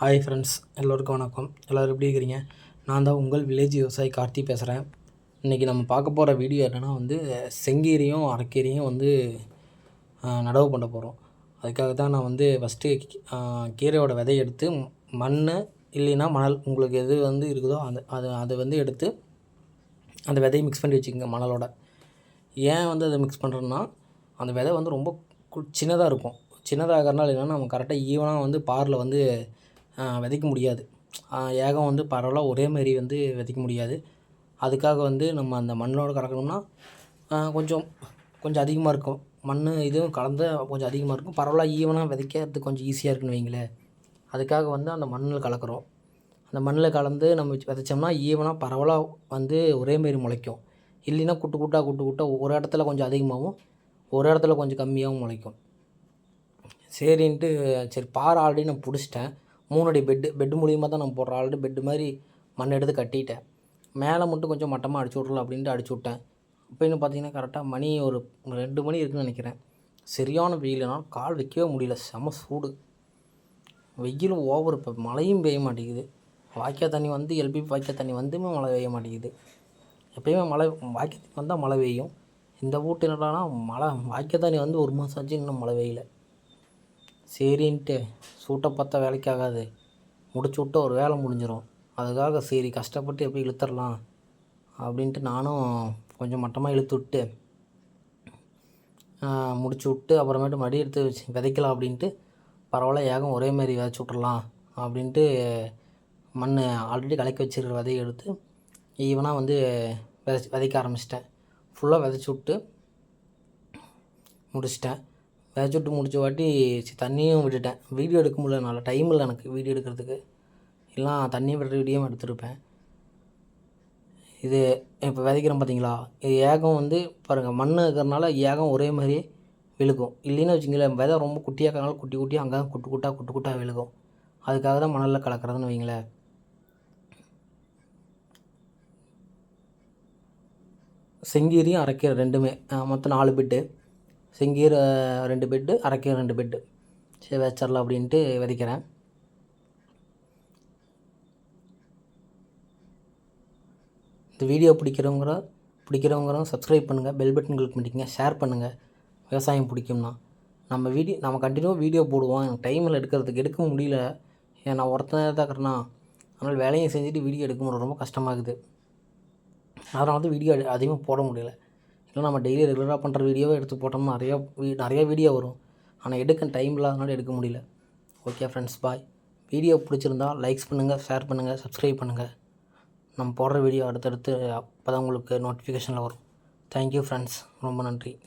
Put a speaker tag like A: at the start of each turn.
A: Hi friends எல்லோருக்கும் வணக்கம். எல்லோரும் எப்படி இருக்கிறீங்க? நான் தான் உங்கள் வில்லேஜ் விவசாயி கார்த்தி பேசுகிறேன் இன்றைக்கி நம்ம பார்க்க போகிற வீடியோ என்னென்னா வந்து செங்கீரையும் அரைக்கீரையும் வந்து நடவு பண்ண போகிறோம் அதுக்காக தான் நான் வந்து ஃபஸ்ட்டு கீரையோட விதை எடுத்து மண் இல்லைன்னா மணல் உங்களுக்கு எது வந்து இருக்குதோ அந்த அது அதை வந்து எடுத்து அந்த விதையை மிக்ஸ் பண்ணி வச்சுக்கோங்க மணலோட. ஏன் வந்து அதை மிக்ஸ் பண்ணுறோன்னா அந்த விதை வந்து ரொம்ப கு- சின்னதாக இருக்கும். சின்னதாக இருக்கிறனால என்னென்னா நம்ம கரெக்டாக ஈவனாக வந்து பாரில் வந்து விதைக்க முடியாது. ஏகம் வந்து பரவலாக ஒரே மாதிரி வந்து விதைக்க முடியாது. அதுக்காக வந்து நம்ம அந்த மண்ணோடு கலக்கணும்னா கொஞ்சம் கொஞ்சம் அதிகமாக இருக்கும். மண் இதுவும் கலந்து கொஞ்சம் அதிகமாக இருக்கும். பரவலாக ஈவனாக விதைக்கிறது கொஞ்சம் ஈஸியாக இருக்குன்னு வைங்களேன் அதுக்காக வந்து அந்த மண்ணில் கலக்கிறோம். அந்த மண்ணில் கலந்து நம்ம விதைச்சோம்னா ஈவனாக பரவலாக வந்து ஒரே மாரி முளைக்கும். இல்லைன்னா குட்டு குட்டாக குட்டு குட்டாக ஒரு இடத்துல கொஞ்சம் அதிகமாகவும் ஒரு இடத்துல கொஞ்சம் கம்மியாகவும் முளைக்கும். சரின்ட்டு சரி பாறை ஆல்ரெடி நான் பிடிச்சிட்டேன். மூணடி பெட்டு பெட்டு மூலியமாக தான் நான் போடுறேன். ஆல்ரெடி பெட்டு மாதிரி மண் எடுத்து கட்டிட்டேன். மேலே மட்டும் கொஞ்சம் மட்டமாக அடிச்சு விட்றலாம் அப்படின்ட்டு அடிச்சு விட்டேன். இப்போன்னு பார்த்தீங்கன்னா கரெக்டாக மணி ஒரு ரெண்டு மணி இருக்குன்னு நினைக்கிறேன். சரியான வெயில்னால் கால் வைக்கவே முடியல. செம சூடு. வெயிலும் ஓவர் இப்போ மழையும் பெய்ய மாட்டேங்குது. வாய்க்கால் தண்ணி வந்து எல்பி வாய்க்கால் தண்ணி வந்துமே மழை பெய்ய மாட்டேங்குது. எப்பயுமே மழை வாய்க்கால் தண்ணி வந்தால் மழை பெய்யும். இந்த வீட்டு என்னடானா மழை வாய்க்கால் தண்ணி வந்து ஒரு மாதம் ஆச்சு இன்னும் மழை பெய்யல. சரின்ட்டு சூட்டை பார்த்தா வேலைக்கு ஆகாது முடிச்சு விட்டு ஒரு வேலை முடிஞ்சிடும் அதுக்காக சரி கஷ்டப்பட்டு எப்படி இழுத்துடலாம் அப்படின்ட்டு நானும் கொஞ்சம் மட்டமாக இழுத்து விட்டு முடிச்சு விட்டு அப்புறமேட்டு மடி எடுத்து வச்சு விதைக்கலாம் அப்படின்ட்டு பரவாயில்ல ஏகம் ஒரே மாதிரி விதைச்சி விட்றலாம் அப்படின்ட்டு மண் ஆல்ரெடி கலக்கி வச்சிருக்கிற விதையை எடுத்து ஈவனாக வந்து விதை விதைக்க ஆரம்பிச்சிட்டேன். ஃபுல்லாக விதைச்சி விட்டு முடிச்சிட்டேன். பேட்ச் விட்டு முடிச்ச வாட்டி தண்ணியும் விட்டுட்டேன். வீடியோ எடுக்க முடியல. நல்லா டைம் இல்லை எனக்கு வீடியோ எடுக்கிறதுக்கு. இல்லைனா தண்ணியும் விடுற வீடியோவும் எடுத்திருப்பேன். இது இப்போ விதைக்கிறோம் பார்த்தீங்களா இது ஏகம் வந்து பாருங்கள் மண் இருக்கிறனால ஏகம் ஒரே மாதிரி விழுக்கும் இல்லைன்னு வச்சுங்களேன் விதை ரொம்ப குட்டியாக இருக்கிறனால குட்டி குட்டியாக அங்கே குட்டு குட்டாக குட்டு குட்டாக விழுகும். அதுக்காக தான் மணலில் கலக்கிறதுன்னு வைங்களேன். செங்கீரியும் அரைக்கீரை ரெண்டுமே மொத்தம் நாலு பிட்டு செங்கீரை ரெண்டு பெட்டு அரைக்கீரை ரெண்டு பெட்டு சரி வச்சிடலாம் அப்படின்ட்டு விதைக்கிறேன். இந்த வீடியோ பிடிக்கிறவங்கிற பிடிக்கிறவங்க சப்ஸ்கிரைப் பண்ணுங்கள் பெல் பட்டன் கிளிக் பண்ணிக்கங்க ஷேர் பண்ணுங்கள் விவசாயம் பிடிக்கும்னா. நம்ம வீடியோ நம்ம கண்டினியூவாக வீடியோ போடுவோம். எனக்கு டைமில் எடுக்கிறதுக்கு எடுக்க முடியல. ஏன் நான் ஒருத்தன் தான் இருக்கிறேன்னா அதனால் வேலையை செஞ்சுட்டு வீடியோ எடுக்க முடியல. ரொம்ப கஷ்டமாகுது. அதனால தான் வீடியோ அதிகமாக போட முடியல. இல்லை நம்ம டெய்லி ரெகுலராக பண்ணுற வீடியோவை எடுத்து போட்டோம்னா நிறையா வீ- நிறைய வீடியோ வரும். ஆனால் எடுக்க டைம் இல்லாதனால எடுக்க முடியல. ஓகே ஃப்ரெண்ட்ஸ் பாய் வீடியோ பிடிச்சிருந்தா லைக்ஸ் பண்ணுங்கள் ஷேர் பண்ணுங்கள் சப்ஸ்கிரைப் பண்ணுங்கள் நம்ம போடுற வீடியோ அடுத்தடுத்து அப்போ தான் உங்களுக்கு நோட்டிஃபிகேஷனில் வரும். தேங்க்யூ ஃப்ரெண்ட்ஸ் ரொம்ப நன்றி.